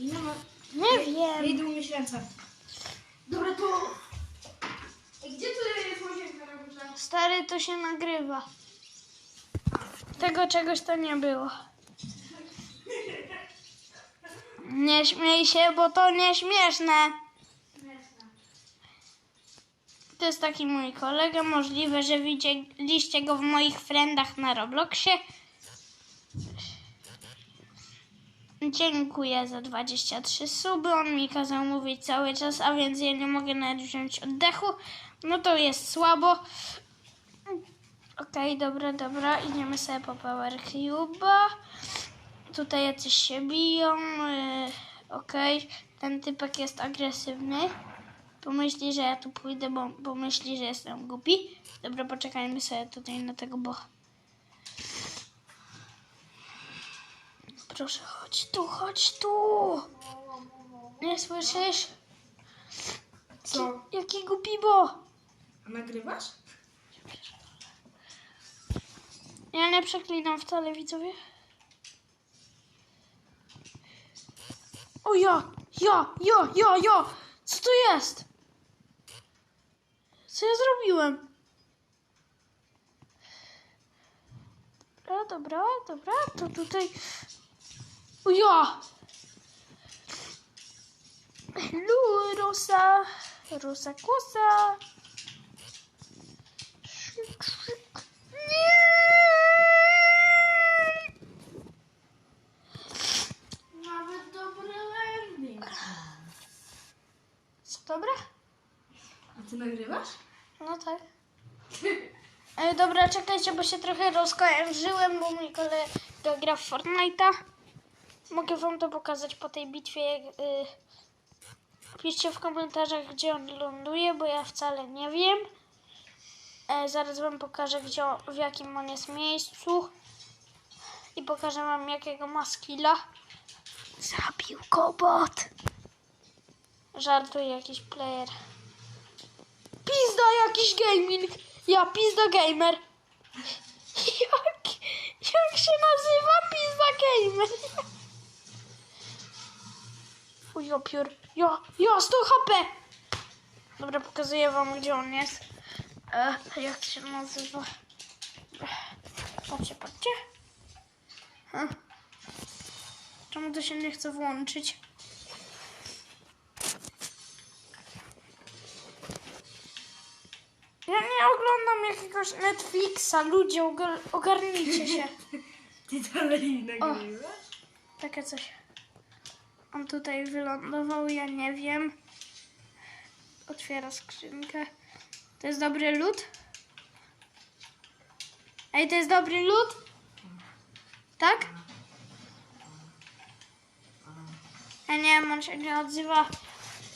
Ma... Nie wiem. Idą mi ręce. Dobra, to... Gdzie tu jest łazienka na górze? Stary, to się nagrywa. Tego czegoś to nie było. Nie śmiej się, bo to nieśmieszne. To jest taki mój kolega. Możliwe, że widzieliście go w moich friendach na Robloxie. Dziękuję za 23 suby. On mi kazał mówić cały czas, a więc ja nie mogę nawet wziąć oddechu. No to jest słabo. Okej, dobra, dobra. Idziemy sobie po Power Cube'a. Tutaj jacyś się biją. Yy, Okej, ten typek jest agresywny. Pomyśli, że ja tu pójdę, bo pomyśli, że jestem głupi. Dobra, poczekajmy sobie tutaj na tego, bo... Proszę, chodź tu, chodź tu. Nie słyszysz? Co? Jaki głupi, bo... A nagrywasz? Ja nie przeklinam wcale, widzowie. O ja, ja, ja, ja, ja! Co to jest? Co ja zrobiłem? Dobra, dobra, dobra, to tutaj... Ja! Lu, Rosa, Rosa Kosa. Nawet dobry landing. Co, dobra? A ty nagrywasz? No tak. E, dobra, czekajcie, bo się trochę rozkojarzyłem, bo mój kolega gra w Fortnite'a. Mogę wam to pokazać po tej bitwie. Y, piszcie w komentarzach, gdzie on ląduje, bo ja wcale nie wiem. E, zaraz wam pokażę, gdzie, w jakim on jest miejscu. I pokażę wam, jakiego ma skilla. Zabił go bot. Żartuje jakiś player. Pizda jakiś gaming. Ja pizda gamer. Jak, jak się nazywa pizda gamer? Piór. Ja, ja, 100 HP. Dobra, pokazuję wam, gdzie on jest. E, jak się nazywa? Patrzcie, patrzcie. E. Czemu to się nie chce włączyć? Ja nie oglądam jakiegoś Netflixa, ludzie, ogar- ogarnijcie się. Ty dalej nagrywasz? Takie coś. On tutaj wylądował, ja nie wiem. Otwiera skrzynkę. To jest dobry lód? Ej, to jest dobry lód? Tak? Ja nie wiem, on się nie odzywa.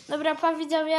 Dobra, pa widzowie.